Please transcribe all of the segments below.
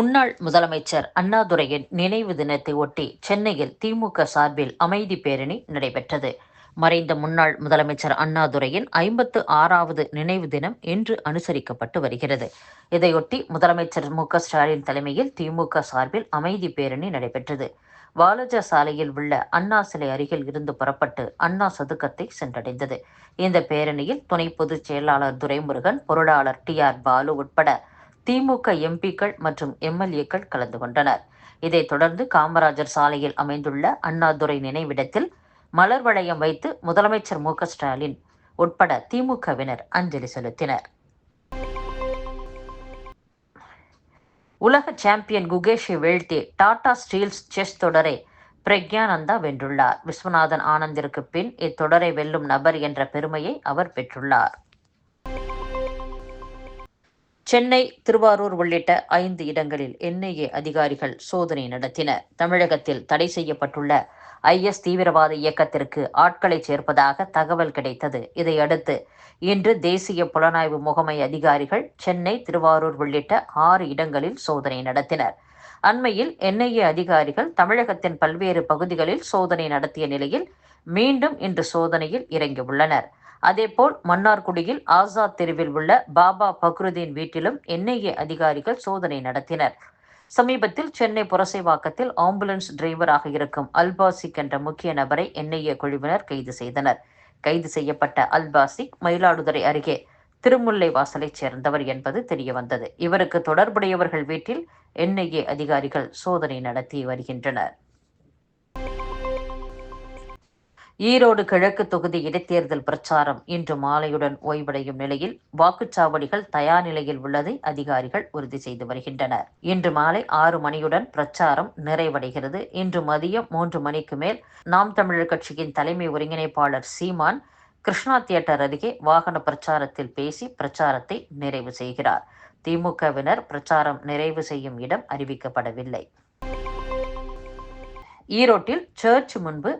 முன்னாள் முதலமைச்சர் அண்ணாதுரையின் நினைவு தினத்தை ஒட்டி சென்னையில் திமுக சார்பில் அமைதி பேரணி நடைபெற்றது. மறைந்த முன்னாள் முதலமைச்சர் அண்ணாதுரையின் ஐம்பத்து ஆறாவது நினைவு தினம் இன்று அனுசரிக்கப்பட்டு வருகிறது. இதையொட்டி முதலமைச்சர் மு க ஸ்டாலின் தலைமையில் திமுக சார்பில் அமைதி பேரணி நடைபெற்றது. வாலஜா சாலையில் உள்ள அண்ணா சிலை அருகில் இருந்து புறப்பட்டு அண்ணா சதுக்கத்தை சென்றடைந்தது. இந்த பேரணியில் துணை பொதுச் செயலாளர் துரைமுருகன் பொருளாளர் டி ஆர் பாலு உட்பட திமுக எம்பிக்கள் மற்றும் எம்எல்ஏக்கள் கலந்து கொண்டனர். இதைத் தொடர்ந்து காமராஜர் சாலையில் அமைந்துள்ள அண்ணாதுரை நினைவிடத்தில் மலர் வளையம் வைத்து முதலமைச்சர் மு ஸ்டாலின் உட்பட திமுகவினர் அஞ்சலி செலுத்தினர். உலக சாம்பியன் குகேஷை வீழ்த்தி டாடா ஸ்டீல்ஸ் செஸ் தொடரை பிரக்யானந்தா வென்றுள்ளார். விஸ்வநாதன் ஆனந்திற்கு பின் இத்தொடரை வெல்லும் நபர் என்ற பெருமையை அவர் பெற்றுள்ளார். சென்னை திருவாரூர் உள்ளிட்ட ஐந்து இடங்களில் என்ஐஏ அதிகாரிகள் சோதனை நடத்தினர். தமிழகத்தில் தடை செய்யப்பட்டுள்ள ஐஎஸ் தீவிரவாத இயக்கத்திற்கு ஆட்களை சேர்ப்பதாக தகவல் கிடைத்தது. இதையடுத்து இன்று தேசிய புலனாய்வு முகமை அதிகாரிகள் சென்னை திருவாரூர் உள்ளிட்ட ஆறு இடங்களில் சோதனை நடத்தினர். அண்மையில் என்ஐஏ அதிகாரிகள் தமிழகத்தின் பல்வேறு பகுதிகளில் சோதனை நடத்திய நிலையில் மீண்டும் இன்று சோதனையில் இறங்கியுள்ளனர். அதேபோல் மன்னார்குடியில் ஆசாத் தெருவில் உள்ள பாபா பக்ருதீன் வீட்டிலும் என்ஐஏ அதிகாரிகள் சோதனை நடத்தினர். சமீபத்தில் சென்னை புரசைவாக்கத்தில் ஆம்புலன்ஸ் டிரைவராக இருக்கும் அல்பாசிக் என்ற முக்கிய நபரை என்ஐஏ குழுவினர் கைது செய்தனர். கைது செய்யப்பட்ட அல்பாசிக் மயிலாடுதுறை அருகே திருமுல்லை வாசலைச் சேர்ந்தவர் என்பது தெரியவந்தது. இவருக்கு தொடர்புடையவர்கள் வீட்டில் என்ஐஏ அதிகாரிகள் சோதனை நடத்தி வருகின்றனர். ஈரோடு கிழக்கு தொகுதி இடைத்தேர்தல் பிரச்சாரம் இன்று மாலையுடன் ஓய்வடையும் நிலையில் வாக்குச்சாவடிகள் தயார் நிலையில் உள்ளதை அதிகாரிகள் உறுதி செய்து வருகின்றனர். இன்று மாலை ஆறு மணியுடன் பிரச்சாரம் நிறைவடைகிறது. இன்று மதியம் மூன்று மணிக்கு மேல் நாம் தமிழர் கட்சியின் தலைமை ஒருங்கிணைப்பாளர் சீமான் கிருஷ்ணா தியேட்டர் அருகே வாகன பிரச்சாரத்தில் பேசி பிரச்சாரத்தை நிறைவு செய்கிறார். திமுகவினர் பிரச்சாரம் நிறைவு செய்யும் இடம் அறிவிக்கப்படவில்லை. ஈரோட்டில் சர்ச் முன்பு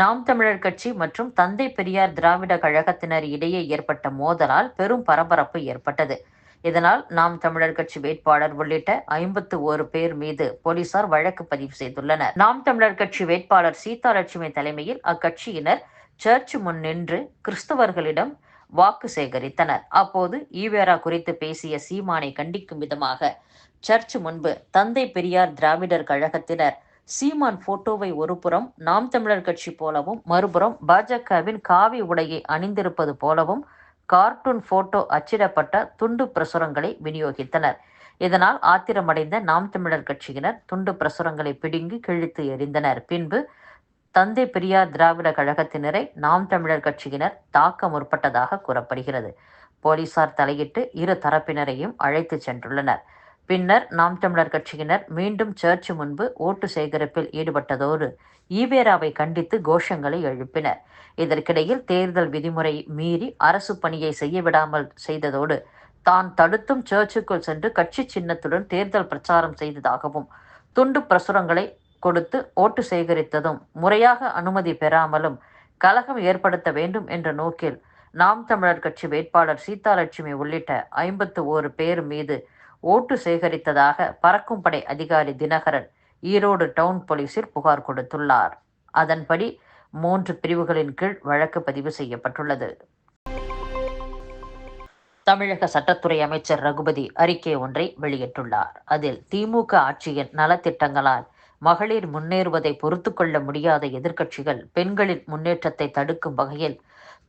நாம் தமிழர் கட்சி மற்றும் தந்தை பெரியார் திராவிட கழகத்தினர் இடையே ஏற்பட்ட மோதலால் பெரும் பரபரப்பு ஏற்பட்டது. இதனால் நாம் தமிழர் கட்சி வேட்பாளர் உள்ளிட்ட ஐம்பத்து ஒரு பேர் மீது போலீசார் வழக்கு பதிவு செய்துள்ளனர். நாம் தமிழர் கட்சி வேட்பாளர் சீதாலட்சுமி தலைமையில் அக்கட்சியினர் சர்ச் முன் நின்று கிறிஸ்தவர்களிடம் வாக்கு சேகரித்தனர். அப்போது ஈவேரா குறித்து பேசிய சீமானை கண்டிக்கும் விதமாக சர்ச் முன்பு தந்தை பெரியார் திராவிடர் கழகத்தினர் சீமான் போட்டோவை ஒருபுறம் நாம் தமிழர் கட்சி போலவும் மறுபுறம் பாஜகவின் காவி உடையை அணிந்திருப்பது போலவும் கார்ட்டூன் போட்டோ அச்சிடப்பட்ட துண்டு பிரசுரங்களை விநியோகித்தனர். இதனால் ஆத்திரமடைந்த நாம் தமிழர் கட்சியினர் துண்டு பிரசுரங்களை பிடுங்கி கிழித்து எறிந்தனர். பின்பு தந்தை பெரியார் திராவிட கழகத்தினரை நாம் தமிழர் கட்சியினர் தாக்க முற்பட்டதாக கூறப்படுகிறது. போலீசார் தலையிட்டு இரு தரப்பினரையும் அழைத்து சென்றுள்ளனர். பின்னர் நாம் தமிழர் கட்சியினர் மீண்டும் சர்ச் முன்பு ஓட்டு சேகரிப்பில் ஈடுபட்டதோடு ஈவேராவை கண்டித்து கோஷங்களை எழுப்பினர். இதற்கிடையில் தேர்தல் விதிமுறை மீறி அரசு பணியை செய்ய விடாமல் செய்ததோடு தான் தடுத்தும் சர்ச்சுக்குள் சென்று கட்சி சின்னத்துடன் தேர்தல் பிரச்சாரம் செய்ததாகவும் துண்டு பிரசுரங்களை கொடுத்து ஓட்டு சேகரித்ததும் முறையாக அனுமதி பெறாமலும் கலகம் ஏற்படுத்த வேண்டும் என்ற நோக்கில் நாம் தமிழர் கட்சி வேட்பாளர் சீதாலட்சுமி உள்ளிட்ட ஐம்பத்து ஓரு பேர் மீது ஓட்டு சேகரித்ததாக பறக்கும் படை அதிகாரி தினகரன் ஈரோடு டவுன் போலீசில் புகார் கொடுத்துள்ளார். அதன்படி மூன்று பிரிவுகளின் கீழ் வழக்கு பதிவு செய்யப்பட்டுள்ளது. தமிழக சட்டத்துறை அமைச்சர் ரகுபதி அறிக்கை ஒன்றை வெளியிட்டுள்ளார். அதில் திமுக ஆட்சியின் நலத்திட்டங்களால் மகளிர் முன்னேறுவதை பொறுத்து கொள்ள முடியாத எதிர்க்கட்சிகள் பெண்களின் முன்னேற்றத்தை தடுக்கும் வகையில்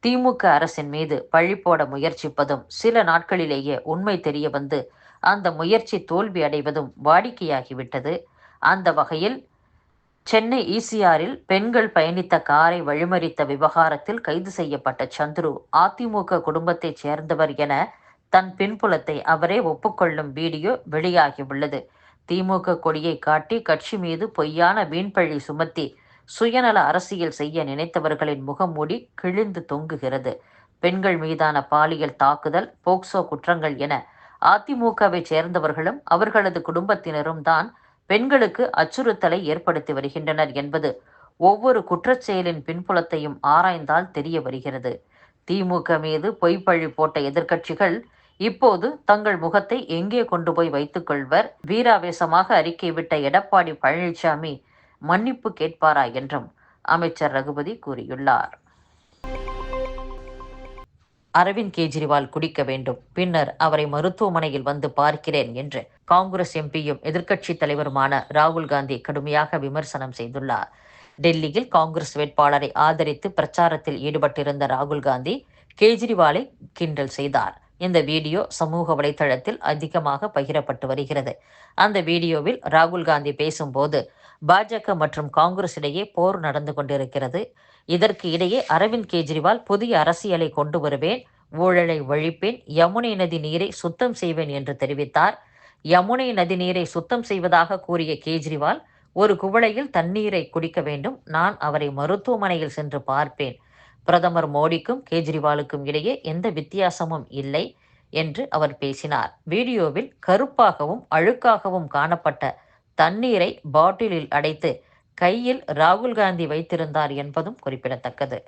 திமுக அரசின் மீது பழி போட முயற்சிப்பதும் சில நாட்களிலேயே உண்மை தெரிய வந்து அந்த முயற்சி தோல்வி அடைவதும் வாடிக்கையாகிவிட்டது. அந்த வகையில் சென்னை ஈசிஆரில் பெண்கள் பயணித்த காரை வழிமறித்த விவகாரத்தில் கைது செய்யப்பட்ட சந்துரு அதிமுக குடும்பத்தைச் சேர்ந்தவர் என தன் பின்புலத்தை அவரே ஒப்புக்கொள்ளும் வீடியோ வெளியாகியுள்ளது. திமுக கொடியை காட்டி கட்சி மீது பொய்யான வீண்பழி சுமத்தி சுயநல அரசியல் செய்ய நினைத்தவர்களின் முகமூடி கிழிந்து தொங்குகிறது. பெண்கள் மீதான பாலியல் தாக்குதல் போக்சோ குற்றங்கள் என அதிமுகவை சேர்ந்தவர்களும் அவர்களது குடும்பத்தினரும் தான் பெண்களுக்கு அச்சுறுத்தலை ஏற்படுத்தி வருகின்றனர் என்பது ஒவ்வொரு குற்றச்செயலின் பின்புலத்தையும் ஆராய்ந்தால் தெரிய வருகிறது. திமுக மீது பொய்ப்பழி போட்ட எதிர்க்கட்சிகள் இப்போது தங்கள் முகத்தை எங்கே கொண்டு போய் வைத்துக் கொள்வர்? வீராவேசமாக அறிக்கை விட்ட எடப்பாடி பழனிசாமி மன்னிப்பு கேட்பாரா என்றும் அமைச்சர் ரகுபதி கூறியுள்ளார். அரவிந்த் கெஜ்ரிவால் குடிக்க வேண்டும். பின்னர் அவரை மருத்துவமனையில் வந்து பார்க்கிறேன் என்று காங்கிரஸ் எம்பியும் எதிர்க்கட்சித் தலைவருமான ராகுல் காந்தி கடுமையாக விமர்சனம் செய்துள்ளார். டெல்லியில் காங்கிரஸ் வேட்பாளரை ஆதரித்து பிரச்சாரத்தில் ஈடுபட்டிருந்த ராகுல் காந்தி கெஜ்ரிவாலை கிண்டல் செய்தார். இந்த வீடியோ சமூக வலைதளத்தில் அதிகமாக பகிரப்பட்டு வருகிறது. அந்த வீடியோவில் ராகுல் காந்தி பேசும்போது பாஜக மற்றும் காங்கிரஸ் இடையே போர் நடந்து கொண்டிருக்கிறது. இதற்கு இடையே அரவிந்த் கெஜ்ரிவால் புதிய அரசியலை கொண்டு வருவேன் ஊழலை ஒழிப்பேன் யமுனை நதி நீரை சுத்தம் செய்வேன் என்று தெரிவித்தார். யமுனை நதி நீரை சுத்தம் செய்வதாக கூறிய கெஜ்ரிவால் ஒரு குவளையில் தண்ணீரை குடிக்க வேண்டும் நான் அவரை மருத்துவமனையில் சென்று பார்ப்பேன். பிரதமர் மோடிக்கும் கெஜ்ரிவாலுக்கும் இடையே எந்த வித்தியாசமும் இல்லை என்று அவர் பேசினார். வீடியோவில் கருப்பாகவும் அழுக்காகவும் காணப்பட்ட தண்ணீரை பாட்டிலில் அடைத்து கையில் ராகுல் காந்தி வைத்திருந்தார் என்பதும் குறிப்பிடத்தக்கது.